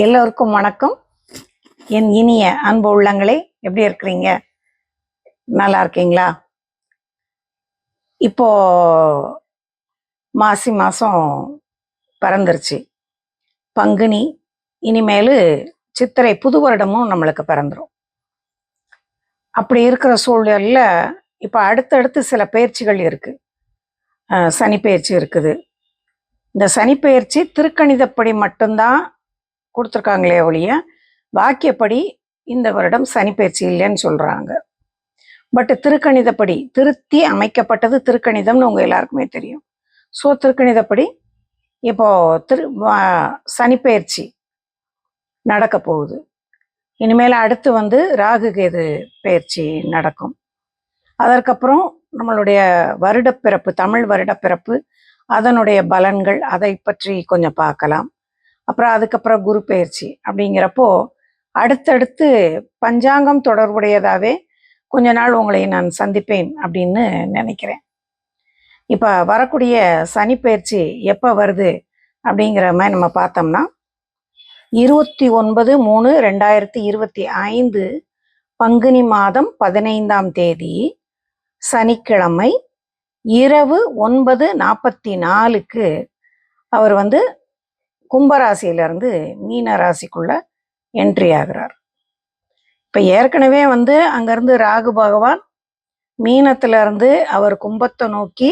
எல்லோருக்கும் வணக்கம். என் இனிய அன்பு உள்ளங்களே எப்படி இருக்கிறீங்க? நல்லா இருக்கீங்களா? இப்போ மாசி மாதம் பிறந்துருச்சு. பங்குனி இனிமேல் சித்திரை புது வருடமும் நம்மளுக்கு பிறந்துடும் அப்படி இருக்கிற சூழலில் இப்போ அடுத்தடுத்து சில பயிற்சிகள் இருக்குது சனி பயிற்சி இருக்குது. இந்த சனிப்பெயர்ச்சி திருக்கணிதப்படி மட்டும்தான் கொடுத்துருக்காங்களே ஒழிய வாக்கியப்படி இந்த வருடம் சனி பயிற்சி இல்லைன்னு சொல்கிறாங்க பட் திருக்கணிதப்படி திருத்தி அமைக்கப்பட்டது திருக்கணிதம்னு உங்கள் எல்லாருக்குமே தெரியும். ஸோ திருக்கணிதப்படி இப்போ திரு சனிப்பயிற்சி நடக்க போகுது. இனிமேல் அடுத்து வந்து ராகு கேது பயிற்சி நடக்கும். அதற்கப்புறம் நம்மளுடைய வருடப்பிறப்பு தமிழ் வருடப்பிறப்பு அதனுடைய பலன்கள் அதை பற்றி கொஞ்சம் பார்க்கலாம். அப்புறம் அதுக்கப்புறம் குரு பயிற்சி அப்படிங்கிறப்போ அடுத்தடுத்து பஞ்சாங்கம் தொடர்புடையதாகவே கொஞ்ச நாள் உங்களை நான் சந்திப்பேன் அப்படின்னு நினைக்கிறேன். இப்போ வரக்கூடிய சனி பயிற்சி எப்போ வருது அப்படிங்கிற மாதிரி நம்ம பார்த்தோம்னா இருபத்தி ஒன்பது மூணு ரெண்டாயிரத்தி இருபத்தி ஐந்து பங்குனி மாதம் பதினைந்தாம் தேதி சனிக்கிழமை இரவு ஒன்பது நாற்பத்தி நாலுக்கு அவர் வந்து கும்பராசியிலிருந்து மீன ராசிக்குள்ள என்ட்ரி ஆகிறார். இப்போ ஏற்கனவே வந்து அங்கேருந்து ராகு பகவான் மீனத்துல இருந்து அவர் கும்பத்தை நோக்கி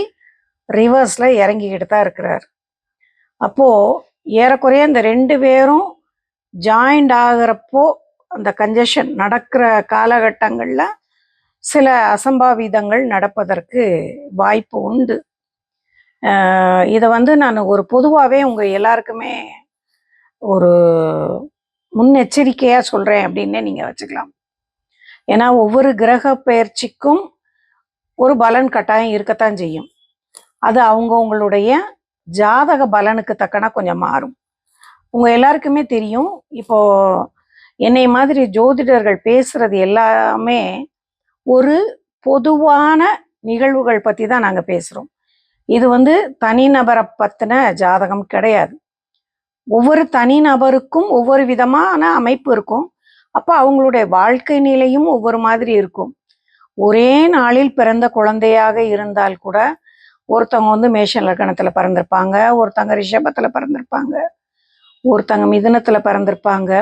ரிவர்ஸில் இறங்கிக்கிட்டு தான் இருக்கிறார். அப்போது ஏறக்குறைய இந்த ரெண்டு பேரும் ஜாயிண்ட் ஆகிறப்போ அந்த கஞ்சஷன் நடக்கிற காலகட்டங்களில் சில அசம்பாவிதங்கள் நடப்பதற்கு வாய்ப்பு உண்டு. இதை வந்து நான் ஒரு பொதுவாகவே உங்கள் எல்லாருக்குமே ஒரு முன்னெச்சரிக்கையாக சொல்கிறேன் அப்படின்னே நீங்கள் வச்சுக்கலாம். ஏன்னா ஒவ்வொரு கிரக பயிற்சிக்கும் ஒரு பலன் கட்டாயம் இருக்கத்தான் செய்யும். அது அவங்கவுங்களுடைய ஜாதக பலனுக்கு தக்கன கொஞ்சம் மாறும். உங்கள் எல்லாருக்குமே தெரியும். இப்போ என்னை மாதிரி ஜோதிடர்கள் பேசுறது எல்லாமே ஒரு பொதுவான நிகழ்வுகள் பற்றி தான் நாங்கள் பேசுகிறோம் இது வந்து தனிநபரை பற்றின ஜாதகம் கிடையாது. ஒவ்வொரு தனிநபருக்கும் ஒவ்வொரு விதமான அமைப்பு இருக்கும். அப்போ அவங்களுடைய வாழ்க்கை நிலையும் ஒவ்வொரு மாதிரி இருக்கும். ஒரே நாளில் பிறந்த குழந்தையாக இருந்தால் கூட ஒருத்தவங்க வந்து மேஷ லக்கணத்தில் பிறந்திருப்பாங்க ஒருத்தவங்க ரிஷபத்தில் பிறந்திருப்பாங்க ஒருத்தங்க மிதுனத்தில் பிறந்திருப்பாங்க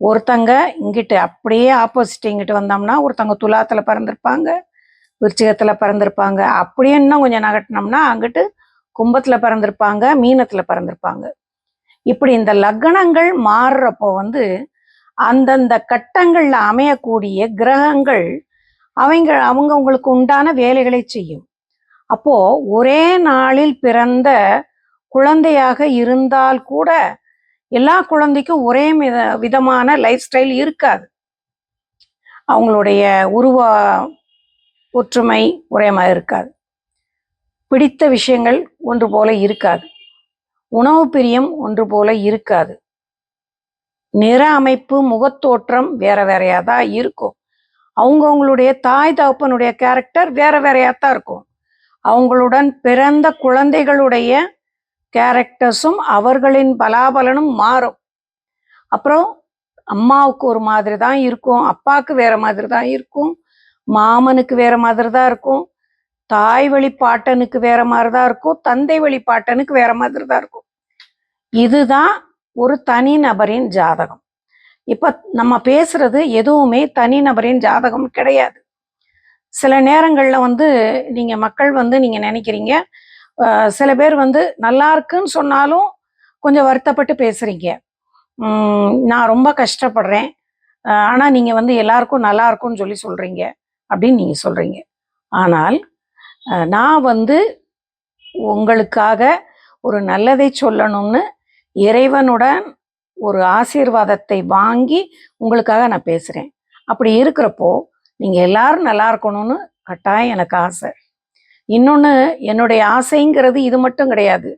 ஒருத்தங்க இங்கிட்டு அப்படியே ஆப்போசிட் இங்கிட்டு வந்தோம்னா ஒருத்தங்க துலாத்தில் பிறந்திருப்பாங்க விருச்சிகத்தில் பிறந்திருப்பாங்க. அப்படியே இன்னும் கொஞ்சம் நகட்டினோம்னா அங்கிட்டு கும்பத்தில் பிறந்திருப்பாங்க மீனத்தில் பிறந்திருப்பாங்க. இப்படி இந்த லக்னங்கள் மாறுறப்போ வந்து அந்தந்த கட்டங்களில் அமையக்கூடிய கிரகங்கள் அவங்க அவங்கவுங்களுக்கு உண்டான வேலைகளை செய்யும். அப்போ ஒரே நாளில் பிறந்த குழந்தையாக இருந்தால் கூட எல்லா குழந்தைக்கும் ஒரே வித விதமான லைஃப் ஸ்டைல் இருக்காது. அவங்களுடைய உருவ ஒற்றுமை ஒரே மாதிரி இருக்காது. பிடித்த விஷயங்கள் ஒன்று போல இருக்காது. உணவு பிரியம் ஒன்று போல இருக்காது. நிற அமைப்பு முகத்தோற்றம் வேற வேறையா தான் இருக்கும். அவங்கவுங்களுடைய தாய் தகப்பனுடைய கேரக்டர் வேற வேறையா தான் இருக்கும். அவங்களுடன் பிறந்த குழந்தைகளுடைய கேரக்டர்ஸும் அவர்களின் பலாபலனும் மாறும். அப்புறம் அம்மாவுக்கு ஒரு மாதிரி தான் இருக்கும் அப்பாவுக்கு வேற மாதிரி தான் இருக்கும். மாமனுக்கு வேற மாதிரி தான் இருக்கும். தாய் வழி பாட்டனுக்கு வேற மாதிரி தான் இருக்கும். தந்தை வழி பாட்டனுக்கு வேற மாதிரி தான் இருக்கும். இதுதான் ஒரு தனி நபரின் ஜாதகம். இப்போ நம்ம பேசுறது எதுவுமே தனி நபரின் ஜாதகம் கிடையாது. சில நேரங்களில் வந்து நீங்கள் மக்கள் வந்து நீங்கள் நினைக்கிறீங்க. சில பேர் வந்து நல்லா இருக்குன்னு சொன்னாலும் கொஞ்சம் வருத்தப்பட்டு பேசுறீங்க. நான் ரொம்ப கஷ்டப்படுறேன். ஆனால் ஆனா வந்து எல்லாருக்கும் நல்லா இருக்கும்னு சொல்லி சொல்கிறீங்க அப்படின்னு நீங்கள் சொல்கிறீங்க ஆனால் நான் வந்து உங்களுக்காக ஒரு நல்லதை சொல்லணும்னு இறைவனுடன் ஒரு ஆசீர்வாதத்தை வாங்கி உங்களுக்காக நான் பேசுகிறேன் அப்படி இருக்கிறப்போ நீங்கள் எல்லாரும் நல்லா இருக்கணும்னு கட்டாயம் எனக்கு ஆசை. இன்னொன்று என்னுடைய ஆசைங்கிறது இது மட்டும் கிடையாது.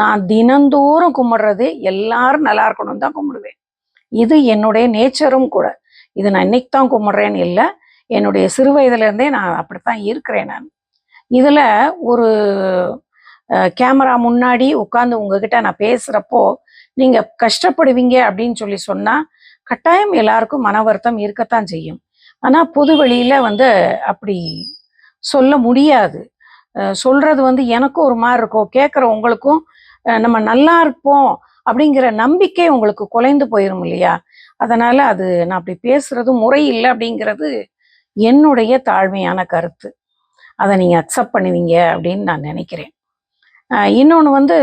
நான் தினந்தோறும் கும்பிடுறது எல்லாரும் நல்லா இருக்கணும்னு தான் கும்பிடுவேன். இது என்னுடைய நேச்சரும் கூட. இது நான் இன்னைக்கு தான் கும்பிட்றேன்னு இல்லை என்னுடைய சிறு வயதுலேருந்தே நான் அப்படித்தான் இருக்கிறேன் நான். இதில் ஒரு கேமரா முன்னாடி உட்காந்து உங்ககிட்ட நான் பேசுகிறப்போ நீங்கள் கஷ்டப்படுவீங்க அப்படின்னு சொல்லி சொன்னால் கட்டாயம் எல்லாருக்கும் மன வருத்தம் இருக்கத்தான் செய்யும். ஆனால் பொது வெளியில வந்து அப்படி சொல்ல முடியாது. சொல்கிறது சொல்றது வந்து எனக்கும் ஒரு மாதிரி இருக்கும். கேட்குற உங்களுக்கும் நம்ம நல்லா இருப்போம் அப்படிங்கிற நம்பிக்கை உங்களுக்கு குலைந்து போயிரும் இல்லையா? அதனால் அது நான் அப்படி பேசுகிறது முறை இல்லை அப்படிங்கிறது என்னுடைய தாழ்மையான கருத்து. அதை நீங்க அக்செப்ட் பண்ணுவீங்க அப்படின்னு நான் நினைக்கிறேன். இன்னொன்று வந்து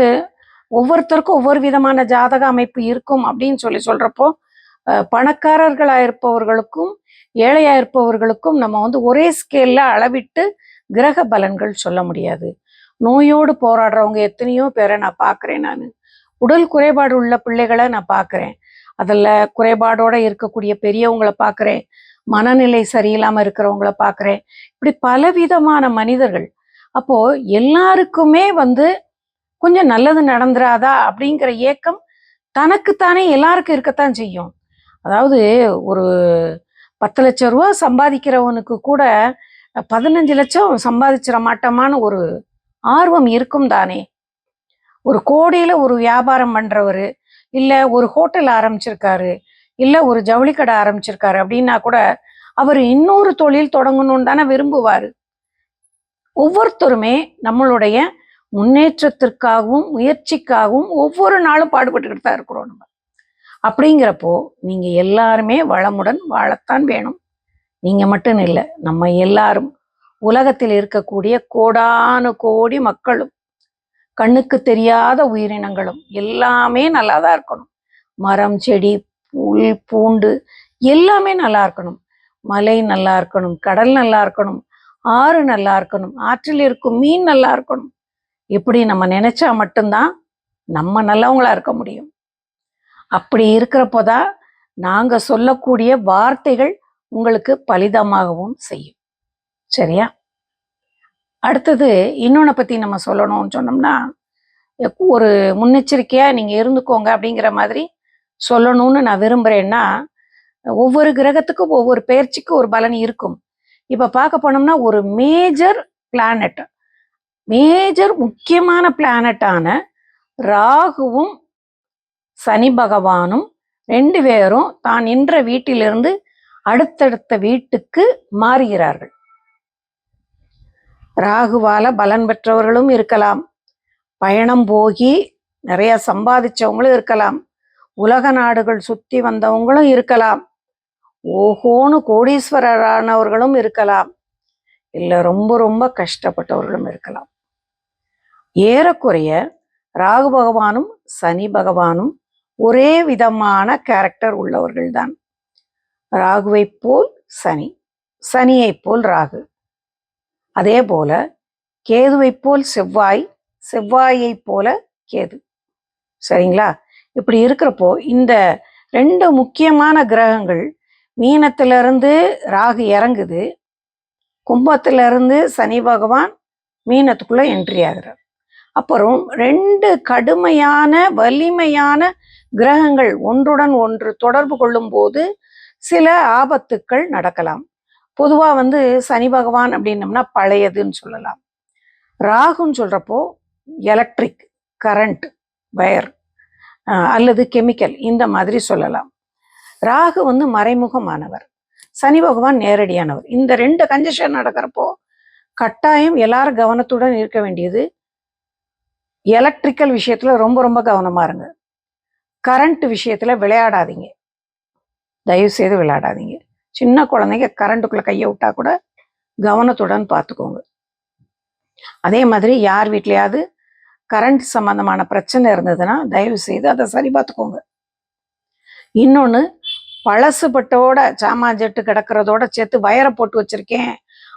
ஒவ்வொருத்தருக்கும் ஒவ்வொரு விதமான ஜாதக அமைப்பு இருக்கும் அப்படின்னு சொல்லி சொல்றப்போ பணக்காரர்களாக பணக்காரர்களா இருப்பவர்களுக்கும் ஏழையாக இருப்பவர்களுக்கும் நம்ம வந்து ஒரே ஸ்கேல்ல அளவிட்டு கிரக பலன்கள் சொல்ல முடியாது. நோயோடு போராடுறவங்க எத்தனையோ பேரை நான் பார்க்குறேன் நான். உடல் குறைபாடு உள்ள பிள்ளைகளை நான் பார்க்குறேன். அதில் குறைபாடோட இருக்கக்கூடிய பெரியவங்களை பார்க்குறேன் மனநிலை சரியில்லாமல் இருக்கிறவங்கள பார்க்குறேன் இப்படி பலவிதமான மனிதர்கள். அப்போ எல்லாருக்குமே வந்து கொஞ்சம் நல்லது நடந்துராதா அப்படிங்கிற ஏக்கம் தனக்குத்தானே எல்லாருக்கும் இருக்கத்தான் செய்யும். அதாவது ஒரு பத்து லட்சம் ரூபா சம்பாதிக்கிறவனுக்கு கூட பதினஞ்சு லட்சம் சம்பாதிச்சிட மாட்டோமான ஒரு ஆர்வம் இருக்கும் தானே. ஒரு கோடியில் ஒரு வியாபாரம் பண்றவர் இல்லை ஒரு ஹோட்டல் ஆரம்பிச்சிருக்காரு இல்லை ஒரு ஜவுளி கடை ஆரம்பிச்சிருக்காரு அப்படின்னா கூட அவர் இன்னொரு தொழில் தொடங்கணும்னு தானே விரும்புவார். ஒவ்வொருத்தருமே நம்மளுடைய முன்னேற்றத்திற்காகவும் முயற்சிக்காகவும் ஒவ்வொரு நாளும் பாடுபட்டுக்கிட்டு தான் இருக்கிறோம் நம்ம. அப்படிங்கிறப்போ நீங்கள் எல்லாருமே வளமுடன் வாழத்தான் வேணும். நீங்கள் மட்டும் இல்லை நம்ம எல்லாரும் உலகத்தில் இருக்கக்கூடிய கோடானு கோடி மக்களும் கண்ணுக்கு தெரியாத உயிரினங்களும் எல்லாமே நல்லா தான் இருக்கணும். மரம் செடி புல் பூண்டு எல்லாமே நல்லா இருக்கணும். மலை நல்லா இருக்கணும் கடல் நல்லா இருக்கணும் ஆறு நல்லா இருக்கணும் ஆற்றில் இருக்கும் மீன் நல்லா இருக்கணும். இப்படி நம்ம நினைச்சா மட்டும்தான் நம்ம நல்லவங்களா இருக்க முடியும். அப்படி இருக்கிறப்போ தான் நாங்கள் சொல்லக்கூடிய வார்த்தைகள் உங்களுக்கு பலிதமாகவும் செய்யும். சரியா? அடுத்தது இன்னொன்று பற்றி நம்ம சொல்லணும்னு சொன்னோம்னா ஒரு முன்னெச்சரிக்கையாக நீங்கள் இருந்துக்கோங்க அப்படிங்கிற மாதிரி சொல்லணும்னு நான் விரும்புகிறேன்னா ஒவ்வொரு கிரகத்துக்கும் ஒவ்வொரு பெயர்ச்சிக்கு ஒரு பலன் இருக்கும். இப்போ பார்க்க போனோம்னா ஒரு மேஜர் பிளானட் மேஜர் முக்கியமான பிளானட்டான ராகுவும் சனி பகவானும் ரெண்டு பேரும் தான் நின்ற வீட்டிலிருந்து அடுத்தடுத்த வீட்டுக்கு மாறுகிறார்கள். ராகுவால பலன் பெற்றவர்களும் இருக்கலாம். பயணம் போகி நிறைய சம்பாதிச்சவங்களும் இருக்கலாம். உலக நாடுகள் சுத்தி வந்தவங்களும் இருக்கலாம். ஓஹோன்னு கோடீஸ்வரரானவர்களும் இருக்கலாம். இல்லை ரொம்ப ரொம்ப கஷ்டப்பட்டவர்களும் இருக்கலாம். ஏறக்குறைய ராகு பகவானும் சனி பகவானும் ஒரே விதமான கேரக்டர் உள்ளவர்கள்தான். ராகுவைப் போல் சனி சனியைப் போல் ராகு. அதே போல கேதுவைப் போல் செவ்வாய் செவ்வாயைப் போல கேது. சரிங்களா? இப்படி இருக்கிறப்போ இந்த ரெண்டு முக்கியமான கிரகங்கள் மீனத்திலிருந்து ராகு இறங்குது கும்பத்திலிருந்து சனி பகவான் மீனத்துக்குள்ள என்ட்ரி ஆகிறார். அப்புறம் ரெண்டு கடுமையான வலிமையான கிரகங்கள் ஒன்றுடன் ஒன்று தொடர்பு கொள்ளும் போது சில ஆபத்துக்கள் நடக்கலாம். பொதுவாக வந்து சனி பகவான் அப்படின்னம்னா பழையதுன்னு சொல்லலாம். ராகுன்னு சொல்கிறப்போ எலக்ட்ரிக் கரண்ட் வயர் அல்லது கெமிக்கல் இந்த மாதிரி சொல்லலாம். ராகு வந்து மறைமுகமானவர். சனி பகவான் நேரடியானவர். இந்த ரெண்டு கஞ்சஷன் நடக்கிறப்போ கட்டாயம் எல்லாரும் கவனத்துடன் இருக்க வேண்டியது எலக்ட்ரிக்கல் விஷயத்தில் ரொம்ப ரொம்ப கவனமா இருங்க. கரண்ட் விஷயத்தில் விளையாடாதீங்க. தயவு செய்து விளையாடாதீங்க. சின்ன குழந்தைங்க கரண்ட்டுக்குள்ள கையை விட்டா கூட கவனத்துடன் பார்த்துக்கோங்க அதே மாதிரி யார் வீட்லையாவது கரண்ட் சம்பந்தமான பிரச்சனை இருந்ததுன்னா தயவு செய்து அதை சரி பார்த்துக்கோங்க இன்னொன்று பழசுபட்டோட சாமான் ஜெட்டு கிடக்கிறதோட சேர்த்து வயரை போட்டு வச்சிருக்கேன்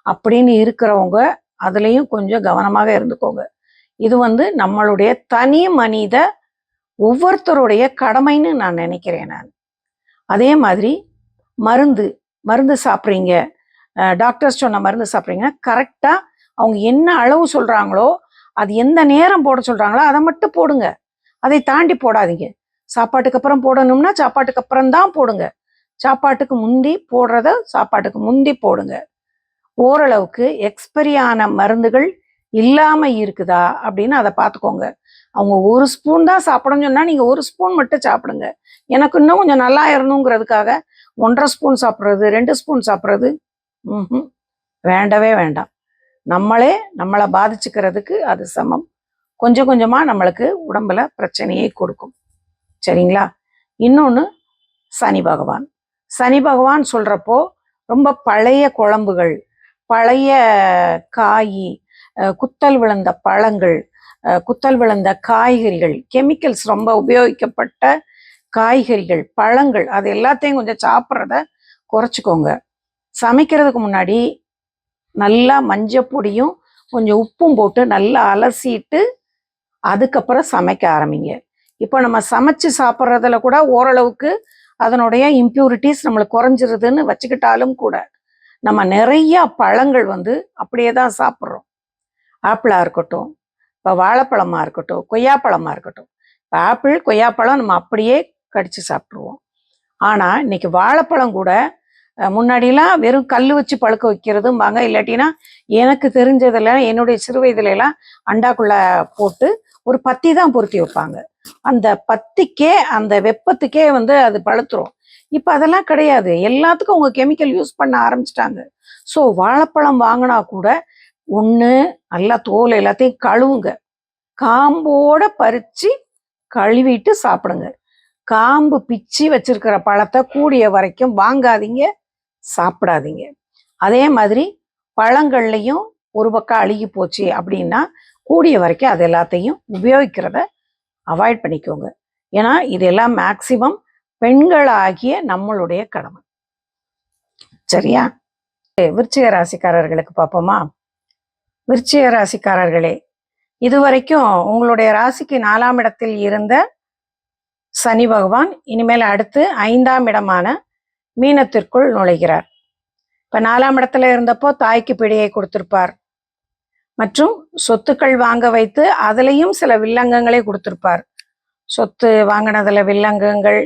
அப்படின்னு இருக்கிறவங்க அதுலேயும் கொஞ்சம் கவனமாக இருந்துக்கோங்க. இது வந்து நம்மளுடைய தனி மனித ஒவ்வொருத்தருடைய கடமைன்னு நான் நினைக்கிறேன் நான். அதே மாதிரி மருந்து மருந்து சாப்பிட்றீங்க. டாக்டர்ஸ் சொன்ன மருந்து சாப்பிட்றீங்கன்னா கரெக்டாக அவங்க என்ன அளவு சொல்கிறாங்களோ அது எந்த நேரம் போட சொல்கிறாங்களோ அதை மட்டும் போடுங்க. அதை தாண்டி போடாதீங்க. சாப்பாட்டுக்கு அப்புறம் போடணும்னா சாப்பாட்டுக்கு அப்புறம் தான் போடுங்க. சாப்பாட்டுக்கு முந்தி போடுறத சாப்பாட்டுக்கு முந்தி போடுங்க. ஓரளவுக்கு எக்ஸ்பைரி ஆன மருந்துகள் இல்லாமல் இருக்குதா அப்படின்னு அதை பார்த்துக்கோங்க அவங்க ஒரு ஸ்பூன் தான் சாப்பிடணும்னு சொன்னால் நீங்கள் ஒரு ஸ்பூன் மட்டும் சாப்பிடுங்க. எனக்கு இன்னும் கொஞ்சம் நல்லா இருணுங்கிறதுக்காக ஒன்றரை ஸ்பூன் சாப்பிட்றது ரெண்டு ஸ்பூன் சாப்பிட்றது ம் வேண்டவே வேண்டாம். நம்மளே நம்மளை பாதிச்சுக்கிறதுக்கு அது சமம். கொஞ்சம் கொஞ்சமாக நம்மளுக்கு உடம்புல பிரச்சனையை கொடுக்கும். சரிங்களா? இன்னொன்று சனி பகவான். சனி பகவான் சொல்கிறப்போ ரொம்ப பழைய குழம்புகள் பழைய காய் குத்தல் விழுந்த பழங்கள் குத்தல் விழுந்த காய்கறிகள் கெமிக்கல்ஸ் ரொம்ப உபயோகிக்கப்பட்ட காய்கறிகள் பழங்கள் அது எல்லாத்தையும் கொஞ்சம் சாப்பிட்றத குறைச்சிக்கோங்க. சமைக்கிறதுக்கு முன்னாடி நல்லா மஞ்சள் பொடியும் கொஞ்சம் உப்பும் போட்டு நல்லா அலசிட்டு அதுக்கப்புறம் சமைக்க ஆரம்பிங்க. இப்போ நம்ம சமைச்சு சாப்பிட்றதுல கூட ஓரளவுக்கு அதனுடைய இம்ப்யூரிட்டிஸ் நம்மளுக்கு குறைஞ்சிருதுன்னு வச்சுக்கிட்டாலும் கூட நம்ம நிறையா பழங்கள் வந்து அப்படியே தான் சாப்பிட்றோம். ஆப்பிளாக இருக்கட்டும் இப்போ வாழைப்பழமாக இருக்கட்டும் கொய்யாப்பழமாக இருக்கட்டும். இப்போ ஆப்பிள் கொய்யாப்பழம் நம்ம அப்படியே கடித்து சாப்பிட்ருவோம் ஆனால் இன்னைக்கு வாழைப்பழம் கூட முன்னாடிலாம் வெறும் கல் வச்சு பழுக்க வைக்கிறதும்பாங்க. இல்லாட்டினா எனக்கு தெரிஞ்சதுல என்னுடைய சிறு வயதுலலாம் அண்டாக்குள்ளே போட்டு ஒரு பத்தி தான் பொருத்தி வைப்பாங்க. அந்த பத்திக்கே அந்த வெப்பத்துக்கே வந்து அது பழுத்துரும். இப்போ அதெல்லாம் கிடையாது. எல்லாத்துக்கும் அவங்க கெமிக்கல் யூஸ் பண்ண ஆரம்பிச்சிட்டாங்க. ஸோ வாழைப்பழம் வாங்கினா கூட ஒன்று நல்லா தோல் எல்லாத்தையும் கழுவுங்க. காம்போட பறிச்சு கழுவிட்டு சாப்பிடுங்க. காம்பு பிச்சு வச்சிருக்கிற பழத்தை கூடிய வரைக்கும் வாங்காதீங்க சாப்பிடாதீங்க. அதே மாதிரி பழங்கள்லையும் ஒரு பக்கம் அழுகி போச்சு அப்படின்னா கூடிய வரைக்கும் அது எல்லாத்தையும் உபயோகிக்கிறத அவாய்ட் பண்ணிக்கோங்க. ஏன்னா இதெல்லாம் மேக்சிமம் பெண்களாகிய நம்மளுடைய கடமை. சரியா? விருச்சிக ராசிக்காரர்களுக்கு பார்ப்போமா? விருச்சிக ராசிக்காரர்களே இதுவரைக்கும் உங்களுடைய ராசிக்கு நாலாம் இடத்தில் இருந்த சனி பகவான் இனிமேல் அடுத்து ஐந்தாம் இடமான மீனத்திற்குள் நுழைகிறார். இப்ப நாலாம் இடத்துல இருந்தப்போ தாய்க்கு பிடியை கொடுத்திருப்பார். மற்றும் சொத்துக்கள் வாங்க வைத்து அதுலேயும் சில வில்லங்கங்களை கொடுத்திருப்பார். சொத்து வாங்கினதில் வில்லங்கங்கள்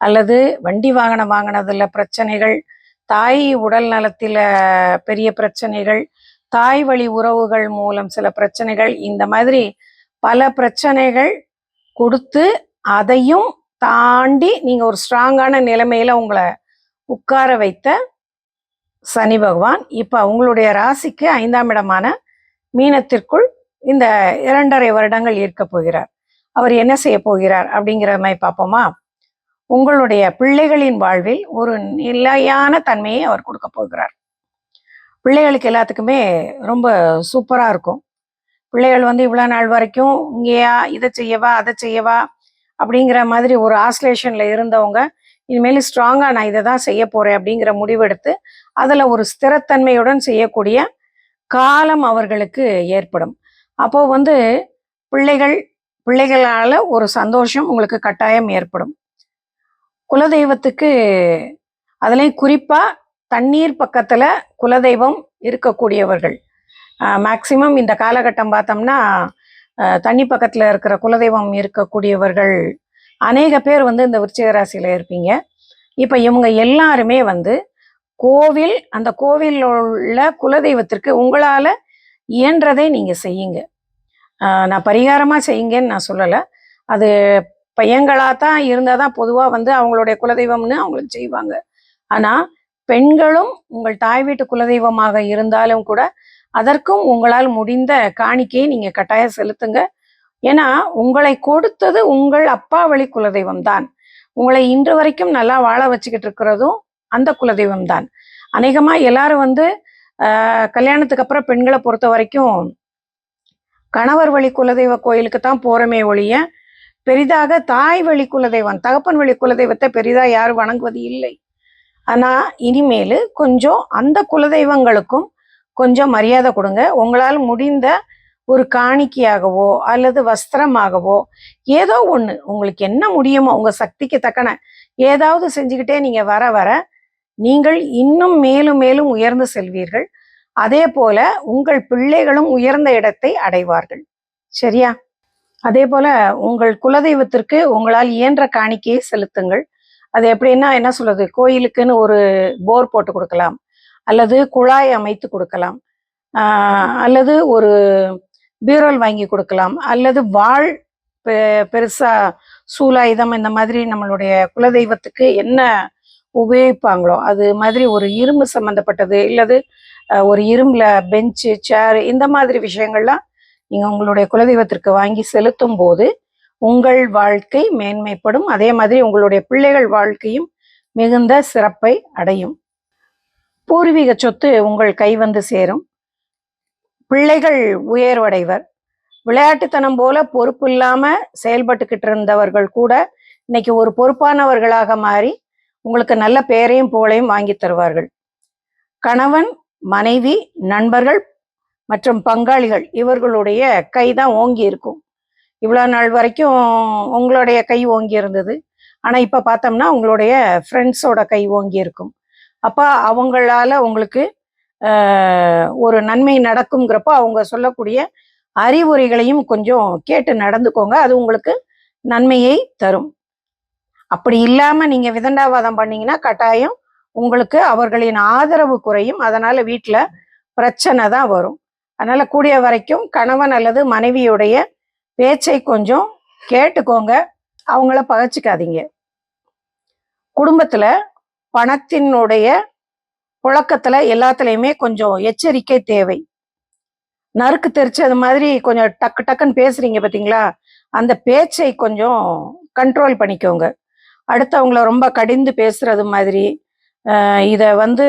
அல்லது வண்டி வாகனம் வாங்கினதுல பிரச்சனைகள் தாய் உடல் நலத்தில் பெரிய பிரச்சனைகள் தாய் வழி உறவுகள் மூலம் சில பிரச்சனைகள் இந்த மாதிரி பல பிரச்சனைகள் கொடுத்து அதையும் தாண்டி நீங்க ஒரு ஸ்ட்ராங்கான நிலைமையில உங்களை உட்கார வைத்த சனி பகவான் இப்ப உங்களுடைய ராசிக்கு ஐந்தாம் இடமான மீனத்திற்குள் இந்த இரண்டரை வருடங்கள் இருக்க போகிறார். அவர் என்ன செய்ய போகிறார் அப்படிங்கிற மாதிரி பார்ப்போமா? உங்களுடைய பிள்ளைகளின் வாழ்வில் ஒரு நிலையான தன்மையை அவர் கொடுக்க போகிறார். பிள்ளைகளுக்கு எல்லாத்துக்குமே ரொம்ப சூப்பராக இருக்கும். பிள்ளைகள் வந்து இவ்வளோ நாள் வரைக்கும் இங்கேயா இதை செய்யவா அதை செய்யவா அப்படிங்கிற மாதிரி ஒரு ஆஸ்லேஷனில் இருந்தவங்க இனிமேல் ஸ்ட்ராங்காக நான் இதை தான் செய்ய போகிறேன் அப்படிங்கிற முடிவெடுத்து அதில் ஒரு ஸ்திரத்தன்மையுடன் செய்யக்கூடிய காலம் அவர்களுக்கு ஏற்படும். அப்போது வந்து பிள்ளைகள் பிள்ளைகளால் ஒரு சந்தோஷம் உங்களுக்கு கட்டாயம் ஏற்படும். குலதெய்வத்துக்கு அதுலேயும் குறிப்பாக தண்ணீர் பக்கத்தில் குலதெய்வம் இருக்கக்கூடியவர்கள். மேக்சிமம் இந்த காலகட்டம் பார்த்தோம்னா தண்ணி பக்கத்தில் இருக்கிற குலதெய்வம் இருக்கக்கூடியவர்கள் அநேக பேர் வந்து இந்த விருச்சிக ராசியில் இருப்பீங்க. இப்போ இவங்க எல்லாருமே வந்து கோவில் அந்த கோவிலில் உள்ள குலதெய்வத்திற்கு உங்களால் இயன்றதை நீங்கள் செய்யுங்க. நான் பரிகாரமாக செய்யுங்கன்னு நான் சொல்லலை. அது பையங்களாக தான் இருந்தால் தான் பொதுவாக வந்து அவங்களுடைய குலதெய்வம்னு அவங்களுக்கு செய்வாங்க. ஆனால் பெண்களும் உங்கள் தாய் வீட்டு குலதெய்வமாக இருந்தாலும் கூட அதற்கும் உங்களால் முடிந்த காணிக்கையை நீங்கள் கட்டாயம் செலுத்துங்க. ஏன்னா உங்களை கொடுத்தது உங்கள் அப்பா வழி குலதெய்வம் தான். உங்களை இன்று வரைக்கும் நல்லா வாழ வச்சுக்கிட்டு இருக்கிறதும் அந்த குலதெய்வம் தான். அநேகமாக எல்லாரும் வந்து கல்யாணத்துக்கு அப்புறம் பெண்களை பொறுத்த வரைக்கும் கணவர் வழி குலதெய்வ கோயிலுக்கு தான் போறமே ஒழிய பெரிதாக தாய் வழி குலதெய்வம் தகப்பன் வழி குலதெய்வத்தை பெரிதாக யாரும் வணங்குவது இல்லை. ஆனால் இனிமேல் கொஞ்சம் அந்த குலதெய்வங்களுக்கும் கொஞ்சம் மரியாதை கொடுங்க. உங்களால் முடிந்த ஒரு காணிக்கையாகவோ அல்லது வஸ்திரமாகவோ ஏதோ ஒன்று உங்களுக்கு என்ன முடியுமோ உங்கள் சக்திக்கு தக்கன ஏதாவது செஞ்சுக்கிட்டே நீங்கள் வர வர நீங்கள் இன்னும் மேலும் மேலும் உயர்ந்து செல்வீர்கள். அதே போல உங்கள் பிள்ளைகளும் உயர்ந்த இடத்தை அடைவார்கள். சரியா? அதே போல உங்கள் குலதெய்வத்திற்கு உங்களால் இயன்ற காணிக்கையை செலுத்துங்கள். அது எப்படின்னா என்ன சொல்றது? கோயிலுக்குன்னு ஒரு போர் போட்டு கொடுக்கலாம். அல்லது குழாய் அமைத்து கொடுக்கலாம். அல்லது ஒரு பீரோல் வாங்கி கொடுக்கலாம். அல்லது வாழ் பெ- பெருசா சூலாயுதம் இந்த மாதிரி நம்மளுடைய குலதெய்வத்துக்கு என்ன உபயோகிப்பாங்களோ அது மாதிரி ஒரு இரும்பு சம்மந்தப்பட்டது இல்லது ஒரு இரும்புல பெஞ்சு சேர் இந்த மாதிரி விஷயங்கள்லாம் நீங்கள் உங்களுடைய குலதெய்வத்திற்கு வாங்கி செலுத்தும் போது உங்கள் வாழ்க்கை மேன்மைப்படும். அதே மாதிரி உங்களுடைய பிள்ளைகள் வாழ்க்கையும் மிகுந்த சிறப்பை அடையும். பூர்வீக சொத்து உங்கள் கை வந்து சேரும். பிள்ளைகள் உயர்வடைவர். விளையாட்டுத்தனம் போல பொறுப்பு இல்லாம செயல்பட்டுக்கிட்டு இருந்தவர்கள் கூட இன்னைக்கு ஒரு பொறுப்பானவர்களாக மாறி உங்களுக்கு நல்ல பெயரையும் புகழையும் வாங்கி தருவார்கள். கணவன் மனைவி நண்பர்கள் மற்றும் பங்காளிகள் இவர்களுடைய கை தான் ஓங்கி இருக்கும். இவ்வளோ நாள் வரைக்கும் உங்களுடைய கை ஓங்கி இருந்தது. ஆனால் இப்போ பார்த்தோம்னா உங்களுடைய ஃப்ரெண்ட்ஸோட கை ஓங்கி இருக்கும். அப்போ அவங்களால உங்களுக்கு ஒரு நன்மை நடக்குங்கிறப்போ அவங்க சொல்லக்கூடிய அறிவுரைகளையும் கொஞ்சம் கேட்டு நடந்துக்கோங்க. அது உங்களுக்கு நன்மையை தரும். அப்படி இல்லாமல் நீங்கள் விதண்டாவாதம் பண்ணீங்கன்னா கட்டாயம் உங்களுக்கு அவர்களின் ஆதரவு குறையும். அதனால் வீட்டில் பிரச்சனை தான் வரும். அதனால் கூடிய வரைக்கும் கணவன் அல்லது மனைவியுடைய பேச்சை கொஞ்சம் கேட்டுக்கோங்க. அவங்கள பகச்சிக்காதீங்க. குடும்பத்துல பணத்தினுடைய புழக்கத்துல எல்லாத்துலேயுமே கொஞ்சம் எச்சரிக்கை தேவை. நறுக்கு தெரிச்சது மாதிரி கொஞ்சம் டக்கு டக்குன்னு பேசுறீங்க பார்த்தீங்களா அந்த பேச்சை கொஞ்சம் கண்ட்ரோல் பண்ணிக்கோங்க. அடுத்தவங்கள ரொம்ப கடிந்து பேசுறது மாதிரி இதை வந்து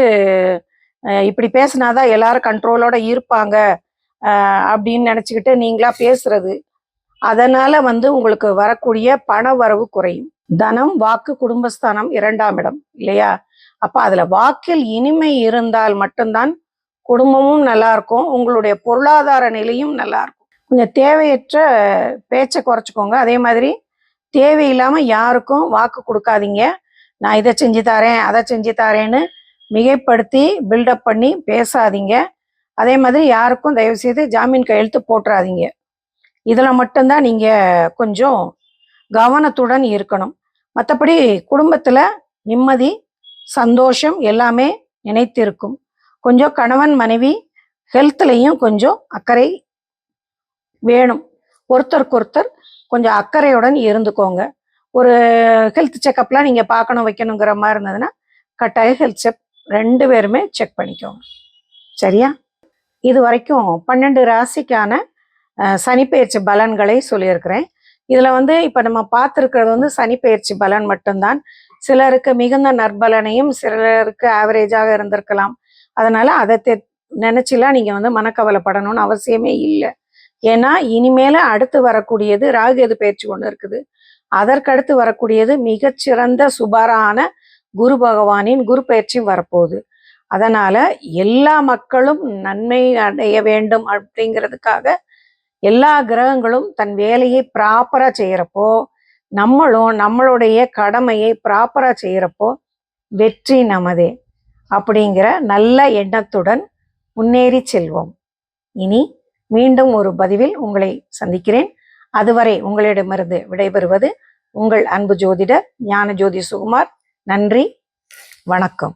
இப்படி பேசினாதான் எல்லாரும் கண்ட்ரோலோட இருப்பாங்க அப்படின்னு நினச்சிக்கிட்டு நீங்களா பேசுறது. அதனால வந்து உங்களுக்கு வரக்கூடிய பண வரவு குறையும். தனம் வாக்கு குடும்பஸ்தானம் இரண்டாம் இடம் இல்லையா? அப்ப அதுல வாக்கில் இனிமை இருந்தால் மட்டும்தான் குடும்பமும் நல்லா இருக்கும் உங்களுடைய பொருளாதார நிலையும் நல்லா இருக்கும் கொஞ்சம் தேவையற்ற பேச்சை குறைச்சிக்கோங்க. அதே மாதிரி தேவையில்லாம யாருக்கும் வாக்கு கொடுக்காதீங்க. நான் இதை செஞ்சு தரேன் அதை செஞ்சு தரேன்னு மிகைப்படுத்தி பில்டப் பண்ணி பேசாதீங்க. அதே மாதிரி யாருக்கும் தயவு செய்து ஜாமீன் கையெழுத்து போட்டுறாதீங்க. இதில் மட்டும்தான் நீங்கள் கொஞ்சம் கவனத்துடன் இருக்கணும். மற்றபடி குடும்பத்தில் நிம்மதி சந்தோஷம் எல்லாமே நினைத்திருக்கும். கொஞ்சம் கணவன் மனைவி ஹெல்த்லையும் கொஞ்சம் அக்கறை வேணும். ஒருத்தருக்கு ஒருத்தர் கொஞ்சம் அக்கறையுடன் இருந்துக்கோங்க. ஒரு ஹெல்த் செக்கப்லாம் நீங்கள் பார்க்கணும் வைக்கணுங்கிற மாதிரி இருந்ததுன்னா கட்டாய ஹெல்த் செக் ரெண்டு பேருமே செக் பண்ணிக்கோங்க. சரியா? இது வரைக்கும் பன்னெண்டு ராசிக்கான சனிப்பெயர்ச்சி பலன்களை சொல்லியிருக்கிறேன். இதில் வந்து இப்போ நம்ம பார்த்துருக்கிறது வந்து சனிப்பெயர்ச்சி பலன் மட்டும்தான். சிலருக்கு மிகுந்த நற்பலனையும் சிலருக்கு ஆவரேஜாக இருந்திருக்கலாம். அதனால் அதை தெ நினச்சிலாம் நீங்கள் வந்து மனக்கவலைப்படணும்னு அவசியமே இல்லை. ஏன்னா இனிமேல அடுத்து வரக்கூடியது ராகு எது பயிற்சி ஒன்று இருக்குது. அதற்கடுத்து வரக்கூடியது மிகச்சிறந்த சுபாரான குரு பகவானின் குரு பயிற்சியும் வரப்போகுது. அதனால எல்லா மக்களும் நன்மை அடைய வேண்டும் அப்படிங்கிறதுக்காக எல்லா கிரகங்களும் தன் வேலையை ப்ராப்பரா செய்யறப்போ நம்மளும் நம்மளுடைய கடமையை ப்ராப்பரா செய்யறப்போ வெற்றி நமதே. அப்படிங்கிற நல்ல எண்ணத்துடன் முன்னேறி செல்வோம். இனி மீண்டும் ஒரு பதிவில் உங்களை சந்திக்கிறேன். அதுவரை உங்களிடமிருந்து விடைபெறுவது உங்கள் அன்பு ஜோதிடர் ஞான ஜோதி சுகுமார். நன்றி வணக்கம்.